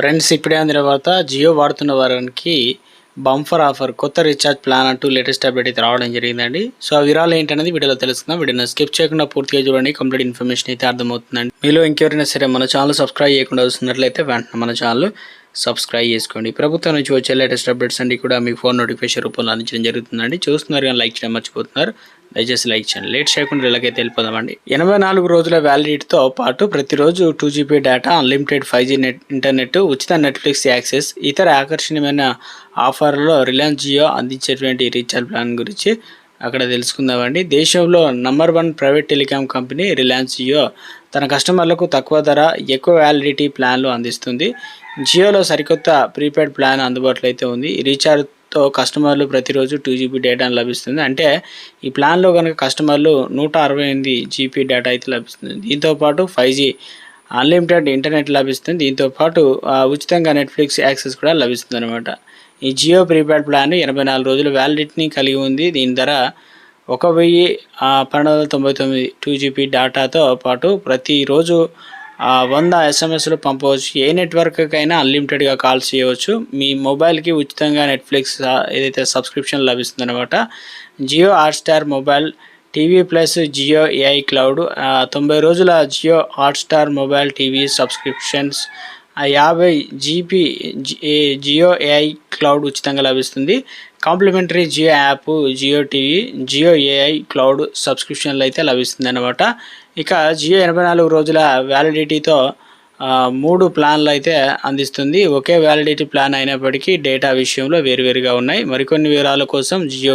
Friends ఇప్పుడే అందిన తర్వాత జియో వాడుతున్న వారికి బంఫర్ ఆఫర్ కొత్త రీఛార్జ్ ప్లాన్ అంటూ లేటెస్ట్ అప్డేట్ అయితే రావడం జరిగిందండి. సో ఆ వివరాలు ఏంటనేది వీడియోలో తెలుసుకుందాం. వీడియోని స్కిప్ చేయకుండా పూర్తిగా చూడండి. కంప్లీట్ ఇన్ఫర్మేషన్ అయితే అర్థమవుతుందండి. మీలో ఇంకెవరైనా సరే మన ఛానల్ సబ్స్క్రైబ్ చేయకుండా వస్తున్నట్లయితే వెంటనే మన ఛానల్ సబ్స్క్రైబ్ చేసుకోండి. ప్రభుత్వం నుంచి వచ్చే లేటెస్ట్ అప్డేట్స్ అన్ని కూడా మీ ఫోన్ నోటిఫికేషన్ రూపంలో అందించడం జరుగుతుందండి. చూస్తున్నారు కానీ లైక్ చేయడం మర్చిపోతున్నారు. దయచేసి లైక్ చేయండి. లేట్ చేయకుండా ఇలాగైతే వెళ్ళిపోదామండి. ఎనభై నాలుగు రోజుల వ్యాలిడిటీతో పాటు ప్రతిరోజు two GB data unlimited five G net internet ఉచిత నెట్ఫ్లిక్స్ యాక్సెస్ ఇతర ఆకర్షణీయమైన ఆఫర్లలో రిలయన్స్ జియో అందించేటువంటి రీఛార్జ్ ప్లాన్ గురించి అక్కడ తెలుసుకుందామండి. దేశంలో number one private telecom company Reliance Jio తన కస్టమర్లకు తక్కువ ధర ఎక్కువ వ్యాలిడిటీ ప్లాన్లు అందిస్తుంది. జియోలో సరికొత్త ప్రీపెయిడ్ ప్లాన్ అందుబాటులో అయితే ఉంది. రీఛార్జ్తో కస్టమర్లు ప్రతిరోజు టూ జీబీ డేటాను లభిస్తుంది. అంటే ఈ ప్లాన్లో కనుక కస్టమర్లు నూట అరవై ఎనిమిది జీబీ డేటా అయితే లభిస్తుంది. దీంతోపాటు ఫైవ్ జీ అన్లిమిటెడ్ ఇంటర్నెట్ లభిస్తుంది. దీంతోపాటు ఉచితంగా నెట్ఫ్లిక్స్ యాక్సెస్ కూడా లభిస్తుంది అనమాట ఈ జియో ప్రీపెయిడ్ ప్లాన్ ఎనభై నాలుగు రోజుల వ్యాలిడిటీని కలిగి ఉంది. దీని ధర ఒక వెయ్యి పన్నెండు వందల తొంభై తొమ్మిది టూ జీబీ డేటాతో పాటు ప్రతిరోజు వంద ఎస్ఎంఎస్లు పంపవచ్చు. ఏ నెట్వర్క్కైనా అన్లిమిటెడ్గా కాల్స్ చేయవచ్చు. మీ మొబైల్కి ఉచితంగా నెట్ఫ్లిక్స్ ఏదైతే సబ్స్క్రిప్షన్ లభిస్తుంది అనమాట Jio Hotstar mobile TV plus Jio AI cloud. తొంభై రోజుల Jio Hotstar mobile TV subscriptions. యాభై జీపీ జియో ఏఐ క్లౌడ్ ఉచితంగా లభిస్తుంది. Complimentary Jio app Jio TV Jio AI cloud సబ్స్క్రిప్షన్లు అయితే లభిస్తుంది అనమాట ఇక జియో ఎనభై నాలుగు రోజుల వ్యాలిడిటీతో మూడు ప్లాన్లు అయితే అందిస్తుంది. ఒకే వ్యాలిడిటీ ప్లాన్ అయినప్పటికీ డేటా విషయంలో వేరువేరుగా ఉన్నాయి. మరికొన్ని వివరాల కోసం జియో